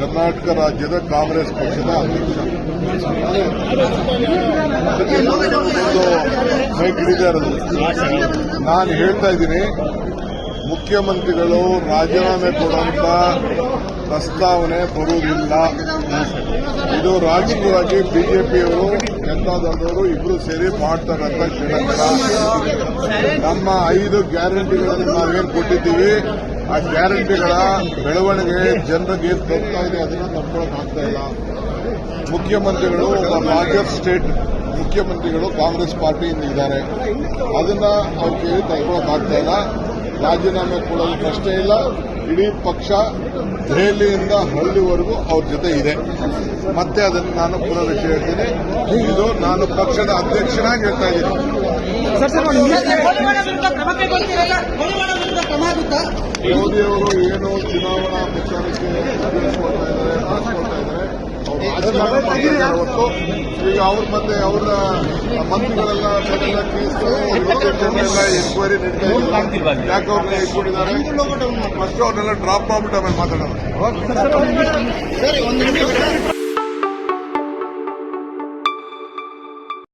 ರಾಜ್ಯದ ಕಾಂಗ್ರೆಸ್ ಪಕ್ಷದ ಅಧ್ಯಕ್ಷ. ನಾನು ಹೇಳ್ತಾ ಇದ್ದೀನಿ, ಮುಖ್ಯಮಂತ್ರಿಗಳು ರಾಜೀನಾಮೆ ಕೊಡುವಂತ ಪ್ರಸ್ತಾವನೆ ಬರುವುದಿಲ್ಲ. ಇದು ರಾಜಕೀಯವಾಗಿ ಬಿಜೆಪಿಯವರು ಜನತಾದಳದವರು ಇಬ್ರು ಸೇರಿ ಮಾಡ್ತಕ್ಕಂಥ ಕ್ಷಣ ನಮ್ಮ ಐದು ಗ್ಯಾರಂಟಿಗಳನ್ನು ನಾವೇನು ಕೊಟ್ಟಿದ್ದೀವಿ ಆ ಗ್ಯಾರಂಟಿಗಳ ಬೆಳವಣಿಗೆ ಜನರಿಗೆ ತಲುಪ್ತಾ ಇದೆ ಅದನ್ನು ನಂಬ್ಕೊಳಕ್ ಆಗ್ತಾ ಇಲ್ಲ. ಮುಖ್ಯಮಂತ್ರಿಗಳು ಒಬ್ಬ ರಾಜರ್ ಸ್ಟೇಟ್ ಮುಖ್ಯಮಂತ್ರಿಗಳು, ಕಾಂಗ್ರೆಸ್ ಪಾರ್ಟಿಯಿಂದ ಇದ್ದಾರೆ. ಅದನ್ನ ಅವ್ರ ಕೇಳಿ ತಗೊಳಕ್ ಆಗ್ತಾ ಇಲ್ಲ. ರಾಜೀನಾಮೆ ಕೊಡಲು ಕಷ್ಟ ಇಲ್ಲ. ಇಡೀ ಪಕ್ಷ ದೆಹಲಿಯಿಂದ ಹಳ್ಳಿವರೆಗೂ ಅವ್ರ ಜೊತೆ ಇದೆ. ಮತ್ತೆ ಅದನ್ನು ನಾನು ಪುನರುಚ್ಚ ಹೇಳ್ತೀನಿ. ಇದು ನಾನು ಪಕ್ಷದ ಅಧ್ಯಕ್ಷನಾಗಿ ಹೇಳ್ತಾ ಇದ್ದೀನಿ. ಮೋದಿಯವರು ಏನು ಚುನಾವಣಾ ಪ್ರಚಾರಕ್ಕೆ ಇದ್ದಾರೆ ಇದ್ದಾರೆ. ಈಗ ಅವ್ರ ಮತ್ತೆ ಅವರ ಮಂತ್ರಿಗಳೆಲ್ಲ ಎನ್ಕ್ವೈರಿ ನಡೀತಾ ಇದೆ ಯಾಕೆ ಅವ್ರನ್ನ ಇಟ್ಕೊಂಡಿದ್ದಾರೆ ಫಸ್ಟ್ ಅವ್ರನ್ನೆಲ್ಲ ಡ್ರಾಪ್ ಮಾಡ್ಬಿಟ್ಟು ಆಮೇಲೆ ಮಾತಾಡೋಣ.